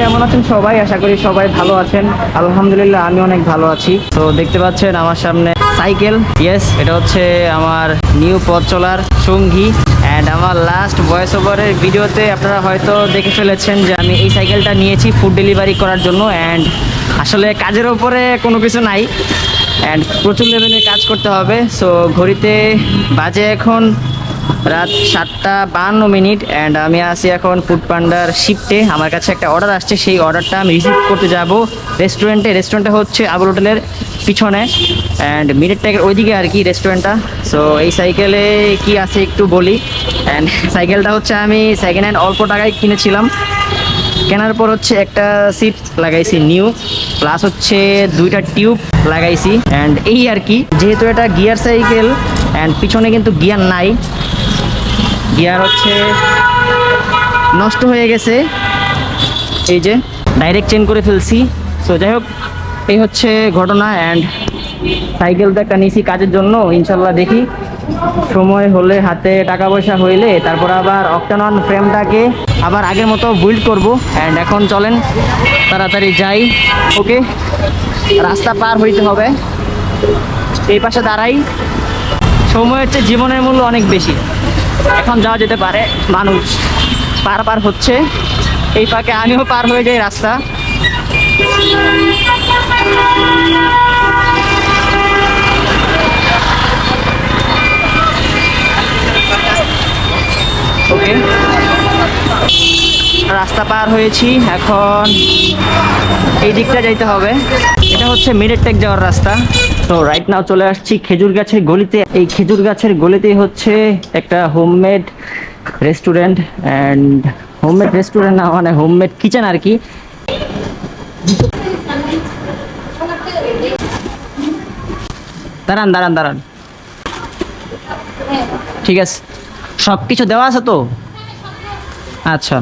কেমন আছেন সবাই? আশা করি সবাই ভালো আছেন। আলহামদুলিল্লাহ, আমি অনেক ভালো আছি। তো দেখতে পাচ্ছেন আমার সামনে সাইকেল। ইয়েস এটা হচ্ছে আমার নিউ পথ চলার সঙ্গী। অ্যান্ড আমার লাস্ট ভয়েস ওভারের ভিডিওতে আপনারা হয়তো দেখে ফেলেছেন যে আমি এই সাইকেলটা নিয়েছি ফুড ডেলিভারি করার জন্য। অ্যান্ড আসলে কাজের ওপরে কোনো কিছু নাই। অ্যান্ড প্রচুর লেভেলে কাজ করতে হবে। সো ঘড়িতে বাজে এখন রাত সাতটা বান্ন মিনিট অ্যান্ড আমি আছি এখন ফুড পান্ডার শিফটে আমার কাছে একটা অর্ডার আসছে, সেই অর্ডারটা আমি রিসিভ করতে যাব রেস্টুরেন্টে রেস্টুরেন্টটা হচ্ছে আবুল হোটেলের পিছনে অ্যান্ড মিনিট ট্যাগের ওইদিকে আর কি রেস্টুরেন্টটা সো এই সাইকেলে কি আছে একটু বলি। অ্যান্ড সাইকেলটা হচ্ছে আমি সেকেন্ড হ্যান্ড অল্প টাকায় কিনেছিলাম। কেনার পর হচ্ছে একটা সিট লাগাইছি নিউ প্লাস হচ্ছে দুইটা টিউব লাগাইছি। অ্যান্ড এই আর কি, যেহেতু এটা গিয়ার সাইকেল অ্যান্ড পিছনে কিন্তু গিয়ার নাই গিয়ার হচ্ছে নষ্ট হয়ে গেছে। এই যে ডাইরেক্ট চেঞ্জ করে ফেলছি। সো যাই হোক, এই হচ্ছে ঘটনা অ্যান্ড সাইকেল তো একটা নিছি কাজের জন্য, ইনশাল্লাহ দেখি। সময় হলে হাতে টাকা পয়সা হইলে তারপর আবার অক্টানন ফ্রেমটাকে আবার আগের মতো বিল্ড করব। অ্যান্ড এখন চলেন, তাড়াতাড়ি যাই। ওকে রাস্তা পার হইতে হবে। এই পাশে দাঁড়াই। সময় হচ্ছে জীবনের মূল্য অনেক বেশি। এখন যাওয়া যেতে পারে, মানুষ পার পার হচ্ছে। এই ফাঁকে আমিও পার হয়ে যাই রাস্তা। ওকে রাস্তা পার হয়েছি, এখন এই দিকটা যাইতে হবে। এটা হচ্ছে মিরেট টেক যাওয়ার রাস্তা। তো রাইট নাও চলে আসছি খেজুর গাছের গলিতে। এই খেজুর গাছের গলিতেই হচ্ছে একটা homemade restaurant and homemade restaurant না মানে হোমমেড কিচেন আর কি। দাঁড়ান দাঁড়ান দাঁড়ান। ঠিক আছে। সব কিছু দেওয়া আছে তো? আচ্ছা।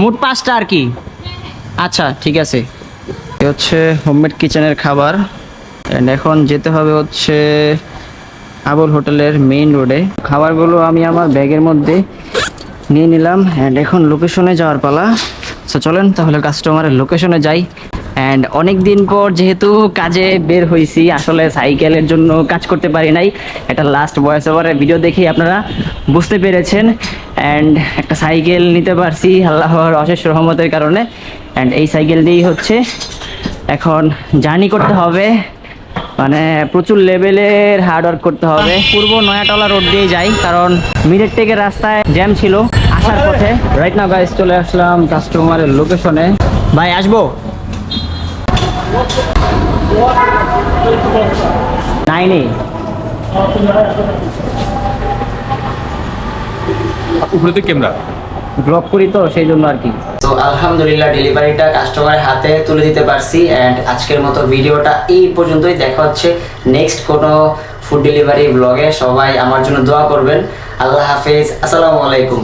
মোট পাঁচটা আর কি? আচ্ছা ঠিক আছে। এ হচ্ছে হোমমেড কিচেনের খাবার। And এখন যেতে হবে হচ্ছে আবুল হোটেলের মেইন রোডে খাবারগুলো আমি আমার ব্যাগের মধ্যে নিয়ে নিলাম। অ্যান্ড এখন লোকেশনে যাওয়ার পালা। সো চলেন তাহলে কাস্টমারের লোকেশনে যাই। অ্যান্ড অনেক দিন পর যেহেতু কাজে বের হয়েছি আসলে সাইকেলের জন্য কাজ করতে পারি নাই। এটা লাস্ট ভয়েস ওভারের ভিডিও দেখেই আপনারা বুঝতে পেরেছেন। অ্যান্ড একটা সাইকেল নিতে পারছি, আল্লাহর অশেষ রহমতের কারণে। অ্যান্ড এই সাইকেল দিয়েই হচ্ছে এখন জার্নি করতে হবে। মানে প্রচুর লেভেলের হার্ড ওয়ার্ক করতে হবে। পূর্ব নয়াটলা রোড দিয়ে যাই কারণ মিরেট টেকের রাস্তায় জ্যাম ছিল। আসার পথে রাইট না গাইস চলে আসলাম কাস্টমারের লোকেশনে ভাই আসব? নাইনি। উপরে ক্যামেরা ড্রপ করি তো সেই জন্য আর কি। তো আলহামদুলিল্লাহ ডেলিভারিটা কাস্টমারের হাতে তুলে দিতে পারছি অ্যান্ড আজকের মতো ভিডিওটা এই পর্যন্তই। দেখা হচ্ছে নেক্সট কোনো ফুড ডেলিভারি ব্লগে সবাই আমার জন্য দোয়া করবেন। আল্লাহ হাফেজ। আসসালামু আলাইকুম।